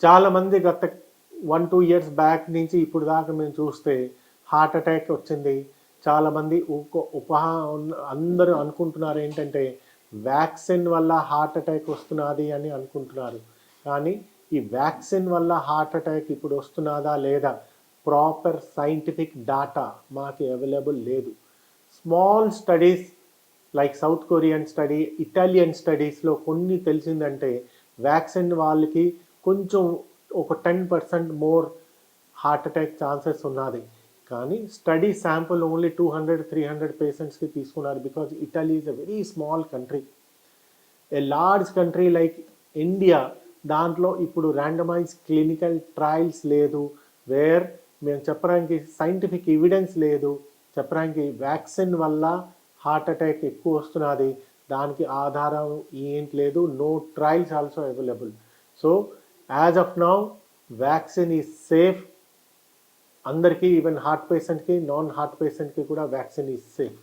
చాలామంది గత one two years back నుంచి ఇప్పుడు దాకా మేము చూస్తే హార్ట్ అటాక్ వచ్చింది. చాలామంది ఉపహా అందరూ అనుకుంటున్నారు ఏంటంటే వ్యాక్సిన్ వల్ల హార్ట్ అటాక్ వస్తున్నది అని అనుకుంటున్నారు. కానీ ఈ వ్యాక్సిన్ వల్ల హార్ట్ అటాక్ ఇప్పుడు వస్తున్నదా లేదా? ప్రాపర్ సైంటిఫిక్ డాటా మాకు అవైలబుల్ లేదు. Small studies like south Korean study Italian స్టడీస్లో కొన్ని తెలిసిందంటే వ్యాక్సిన్ వాళ్ళకి కొంచెం ఒక ten percent more heart attack chances ఉన్నది. కానీ study sample only two hundred three hundred పేషెంట్స్కి తీసుకున్నారు because Italy is a very small country a large country like India దాంట్లో ఇప్పుడు ర్యాండమైజ్ క్లినికల్ ట్రయల్స్ లేదు వేర్ మేము చెప్పడానికి సైంటిఫిక్ ఎవిడెన్స్ లేదు చెప్పడానికి వ్యాక్సిన్ వల్ల హార్ట్ అటాక్ ఎక్కువ వస్తున్నది దానికి ఆధారం ఏంటి లేదు no trials also available so as of now vaccine is safe అందరికీ ఈవెన్ హార్ట్ పేషెంట్కి నాన్ హార్ట్ పేషెంట్కి కూడా వ్యాక్సిన్ ఈజ్ సేఫ్